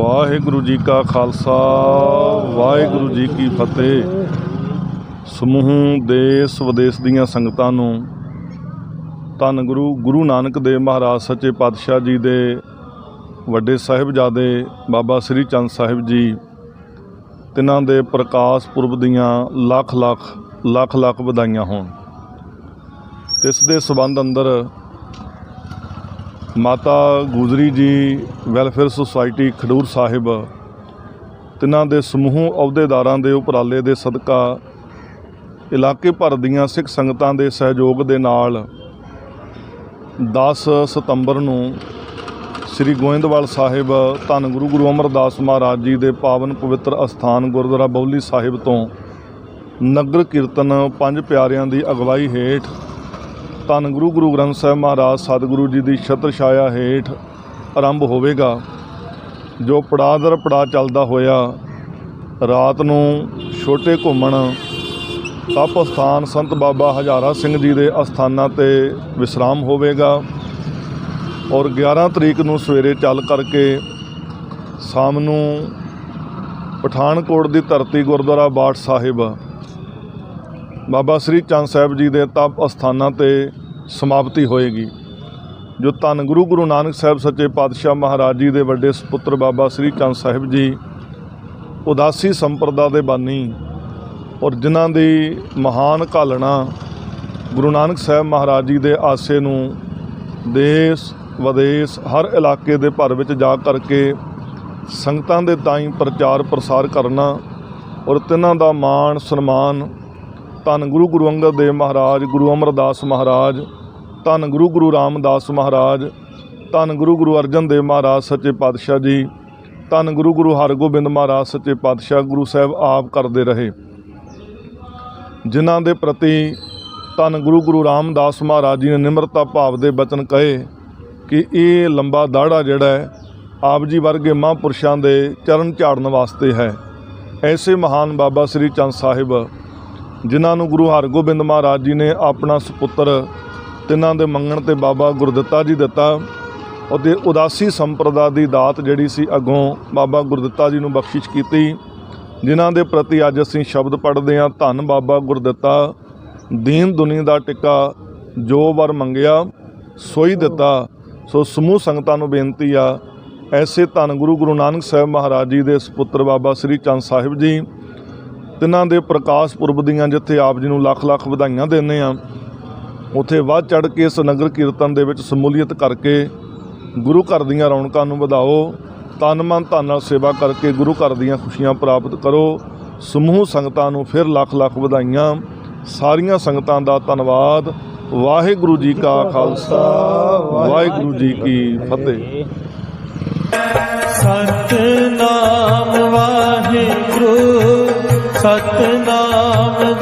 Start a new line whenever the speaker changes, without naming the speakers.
ਵਾਹਿਗੁਰੂ ਜੀ ਕਾ ਖਾਲਸਾ, ਵਾਹਿਗੁਰੂ ਜੀ ਕੀ ਫਤਿਹ। ਸਮੂਹ ਦੇਸ਼ ਵਿਦੇਸ਼ ਦੀਆਂ ਸੰਗਤਾਂ ਨੂੰ ਧੰਨ ਗੁਰੂ ਗੁਰੂ ਨਾਨਕ ਦੇਵ ਮਹਾਰਾਜ ਸੱਚੇ ਪਾਤਸ਼ਾਹ ਜੀ ਦੇ ਵੱਡੇ ਸਾਹਿਬਜ਼ਾਦੇ ਬਾਬਾ ਸ੍ਰੀ ਚੰਦ ਸਾਹਿਬ ਜੀ, ਤਿਨਾਂ ਦੇ ਪ੍ਰਕਾਸ਼ ਪੁਰਬ ਦੀਆਂ ਲੱਖ ਲੱਖ ਲੱਖ ਲੱਖ ਵਧਾਈਆਂ ਹੋਣ। ਇਸ ਦੇ ਸਬੰਧ ਅੰਦਰ ਮਾਤਾ ਗੁਜਰੀ ਜੀ, ਵੈਲਫੇਅਰ ਸੁਸਾਇਟੀ ਖਡੂਰ ਸਾਹਿਬ, ਤਿੰਨਾਂ ਦੇ ਸਮੂਹ ਅਹੁਦੇਦਾਰਾਂ ਦੇ ਉਪਰਾਲੇ ਦੇ ਸਦਕਾ ਇਲਾਕੇ ਭਰ ਦੀਆਂ ਸਿੱਖ ਸੰਗਤਾਂ ਦੇ ਸਹਿਯੋਗ ਦੇ ਨਾਲ 10 ਸਤੰਬਰ ਨੂੰ ਸ੍ਰੀ ਗੋਇੰਦਵਾਲ ਸਾਹਿਬ ਧੰਨ ਗੁਰੂ ਗੁਰੂ ਅਮਰਦਾਸ ਮਹਾਰਾਜ ਜੀ ਦੇ ਪਾਵਨ ਪਵਿੱਤਰ ਅਸਥਾਨ ਗੁਰਦੁਆਰਾ ਬੌਲੀ ਸਾਹਿਬ ਤੋਂ ਨਗਰ ਕੀਰਤਨ ਪੰਜ ਪਿਆਰਿਆਂ ਦੀ ਅਗਵਾਈ ਹੇਠ ਧੰਨ ਗੁਰੂ ਗੁਰੂ ਗ੍ਰੰਥ ਸਾਹਿਬ ਮਹਾਰਾਜ, ਸਤਿਗੁਰੂ ਜੀ ਦੀ ਛਤਰ ਛਾਇਆ ਹੇਠ ਆਰੰਭ ਹੋਵੇਗਾ। ਜੋ ਪੜਾਅ ਦਰ ਪੜਾਅ ਚੱਲਦਾ ਹੋਇਆ, ਰਾਤ ਨੂੰ ਛੋਟੇ ਘੁੰਮਣ ਤਪ ਸਥਾਨ ਸੰਤ ਬਾਬਾ ਹਜ਼ਾਰਾ ਸਿੰਘ ਜੀ ਦੇ ਅਸਥਾਨਾਂ ਤੇ ਵਿਸਰਾਮ ਹੋਵੇਗਾ ਔਰ 11 ਤਰੀਕ ਨੂੰ ਸਵੇਰੇ ਚੱਲ ਕਰਕੇ ਸ਼ਾਮ ਨੂੰ ਪਠਾਨਕੋਟ ਦੀ ਧਰਤੀ ਗੁਰਦੁਆਰਾ ਬਾਠ ਸਾਹਿਬ, ਬਾਬਾ ਸ੍ਰੀ ਚੰਦ ਸਾਹਿਬ ਜੀ ਦੇ ਤਪ ਅਸਥਾਨਾਂ ਤੇ ਸਮਾਪਤੀ ਹੋਏਗੀ। ਜੋ ਧੰਨ ਗੁਰੂ ਗੁਰੂ ਨਾਨਕ ਸਾਹਿਬ ਸੱਚੇ ਪਾਤਸ਼ਾਹ ਮਹਾਰਾਜ ਜੀ ਦੇ ਵੱਡੇ ਸੁਪੁੱਤਰ ਬਾਬਾ ਸ੍ਰੀ ਚੰਦ ਸਾਹਿਬ ਜੀ, ਉਦਾਸੀ ਸੰਪਰਦਾ ਦੇ ਬਾਨੀ ਔਰ ਜਿਨ੍ਹਾਂ ਦੀ ਮਹਾਨ ਘਾਲਣਾ ਗੁਰੂ ਨਾਨਕ ਸਾਹਿਬ ਮਹਾਰਾਜ ਜੀ ਦੇ ਆਸੇ ਨੂੰ ਦੇਸ਼ ਵਿਦੇਸ਼ ਹਰ ਇਲਾਕੇ ਦੇ ਭਰ ਵਿੱਚ ਜਾ ਕਰਕੇ ਸੰਗਤਾਂ ਦੇ ਤਾਈਂ ਪ੍ਰਚਾਰ ਪ੍ਰਸਾਰ ਕਰਨਾ ਔਰ ਤਿਨਾਂ ਦਾ ਮਾਣ ਸਨਮਾਨ ਧੰਨ ਗੁਰੂ ਗੁਰੂ ਅੰਗਦ ਦੇਵ ਮਹਾਰਾਜ, ਗੁਰੂ ਅਮਰਦਾਸ ਮਹਾਰਾਜ ਧੰਨ ਗੁਰੂ ਗੁਰੂ ਰਾਮਦਾਸ ਮਹਾਰਾਜ, ਧੰਨ ਗੁਰੂ ਗੁਰੂ ਅਰਜਨ ਦੇਵ ਮਹਾਰਾਜ ਸੱਚੇ ਪਾਤਸ਼ਾਹ ਜੀ, ਧੰਨ ਗੁਰੂ ਗੁਰੂ ਹਰਗੋਬਿੰਦ ਮਹਾਰਾਜ ਸੱਚੇ ਪਾਤਸ਼ਾਹ ਗੁਰੂ ਸਾਹਿਬ ਆਪ ਕਰਦੇ ਰਹੇ। ਜਿਨ੍ਹਾਂ ਦੇ ਪ੍ਰਤੀ ਧੰਨ ਗੁਰੂ ਗੁਰੂ ਰਾਮਦਾਸ ਮਹਾਰਾਜ ਜੀ ਨੇ ਨਿਮਰਤਾ ਭਾਵ ਦੇ ਬਚਨ ਕਹੇ ਕਿ ਇਹ ਲੰਬਾ ਦਾੜਾ ਜਿਹੜਾ ਹੈ, ਆਪ ਜੀ ਵਰਗੇ ਮਹਾਂਪੁਰਸ਼ਾਂ ਦੇ ਚਰਨ ਝਾੜਨ ਵਾਸਤੇ ਹੈ। ਐਸੇ ਮਹਾਨ ਬਾਬਾ ਸ੍ਰੀ ਚੰਦ ਸਾਹਿਬ, ਜਿਨ੍ਹਾਂ ਨੂੰ ਗੁਰੂ ਹਰਗੋਬਿੰਦ ਮਹਾਰਾਜ ਜੀ ਨੇ ਆਪਣਾ ਸੁਪੁੱਤਰ ਤਿੰਨਾਂ ਦੇ ਮੰਗਣ ਤੇ ਬਾਬਾ ਗੁਰਦਿੱਤਾ ਜੀ ਦਿੱਤਾ ਅਤੇ ਉਦਾਸੀ ਸੰਪਰਦਾ ਦੀ ਦਾਤ ਜਿਹੜੀ ਸੀ ਅਗੋਂ ਬਾਬਾ ਗੁਰਦਿੱਤਾ ਜੀ ਨੂੰ ਬਖਸ਼ਿਸ਼ ਕੀਤੀ, ਜਿਨ੍ਹਾਂ ਦੇ ਪ੍ਰਤੀ ਅੱਜ ਅਸੀਂ ਸ਼ਬਦ ਪੜ੍ਹਦੇ ਹਾਂ, ਧੰਨ ਬਾਬਾ ਗੁਰਦਿੱਤਾ, ਦੀਨ ਦੁਨੀ ਦਾ ਟਿੱਕਾ, ਜੋ ਵਰ ਮੰਗਿਆ, ਸੋਈ ਦਿੱਤਾ, ਸੋ ਸਮੂਹ ਸੰਗਤਾਂ ਨੂੰ ਬੇਨਤੀ ਆ, ਐਸੇ ਧੰਨ ਗੁਰੂ ਗੁਰੂ ਨਾਨਕ ਸਾਹਿਬ ਮਹਾਰਾਜ ਜੀ ਦੇ ਸੁਪੁੱਤਰ ਬਾਬਾ ਸ੍ਰੀ ਚੰਦ ਸਾਹਿਬ ਜੀ, ਤਿੰਨਾਂ ਦੇ ਪ੍ਰਕਾਸ਼ ਪੁਰਬ ਦੀਆਂ ਜਿੱਥੇ ਆਪ ਜੀ ਨੂੰ ਲੱਖ ਲੱਖ ਵਧਾਈਆਂ ਦਿੰਦੇ ਆ ਉੱਥੇ ਵੱਧ ਚੜ ਕੇ ਇਸ ਨਗਰ ਕੀਰਤਨ ਦੇ ਵਿੱਚ ਸਮੂਲੀਅਤ ਕਰਕੇ ਗੁਰੂ ਘਰ ਦੀਆਂ ਰੌਣਕਾਂ ਨੂੰ ਵਧਾਓ। ਤਨ ਮਨ ਧਨ ਨਾਲ ਸੇਵਾ ਕਰਕੇ ਗੁਰੂ ਘਰ ਦੀਆਂ ਖੁਸ਼ੀਆਂ ਪ੍ਰਾਪਤ ਕਰੋ। ਸਮੂਹ ਸੰਗਤਾਂ ਨੂੰ ਫਿਰ ਲੱਖ ਲੱਖ ਵਧਾਈਆਂ। ਸਾਰੀਆਂ ਸੰਗਤਾਂ ਦਾ ਧੰਨਵਾਦ। ਵਾਹਿਗੁਰੂ ਜੀ ਕਾ ਖਾਲਸਾ। ਵਾਹਿਗੁਰੂ ਜੀ ਕੀ ਫਤਿਹ।
ਸਤਨਾਮ ਵਾਹਿਗੁਰੂ, ਸਤਨਾਮ